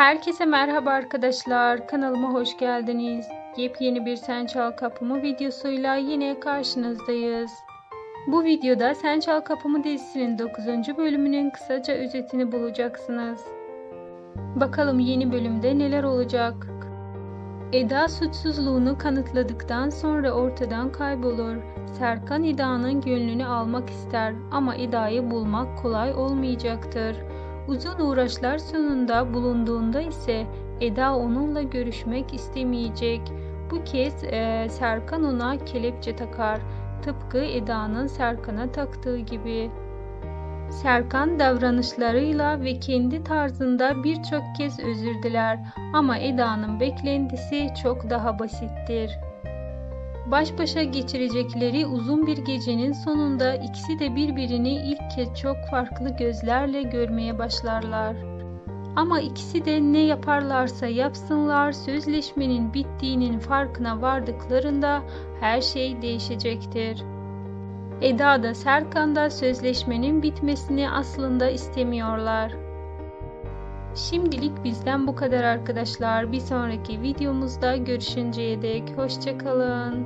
Herkese merhaba arkadaşlar. Kanalıma hoş geldiniz. Yepyeni bir Sen Çal Kapımı videosuyla yine karşınızdayız. Bu videoda Sen Çal Kapımı dizisinin 9. bölümünün kısaca özetini bulacaksınız. Bakalım yeni bölümde neler olacak? Eda suçsuzluğunu kanıtladıktan sonra ortadan kaybolur. Serkan Eda'nın gönlünü almak ister ama Eda'yı bulmak kolay olmayacaktır. Uzun uğraşlar sonunda bulunduğunda ise Eda onunla görüşmek istemeyecek. Bu kez e, Serkan ona kelepçe takar. Tıpkı Eda'nın Serkan'a taktığı gibi. Serkan davranışlarıyla ve kendi tarzında birçok kez özür diler ama Eda'nın beklentisi çok daha basittir. Baş başa geçirecekleri uzun bir gecenin sonunda ikisi de birbirini ilk kez çok farklı gözlerle görmeye başlarlar. Ama ikisi de ne yaparlarsa yapsınlar sözleşmenin bittiğinin farkına vardıklarında her şey değişecektir. Eda da Serkan da sözleşmenin bitmesini aslında istemiyorlar. Şimdilik bizden bu kadar arkadaşlar. Bir sonraki videomuzda görüşünceye dek hoşçakalın.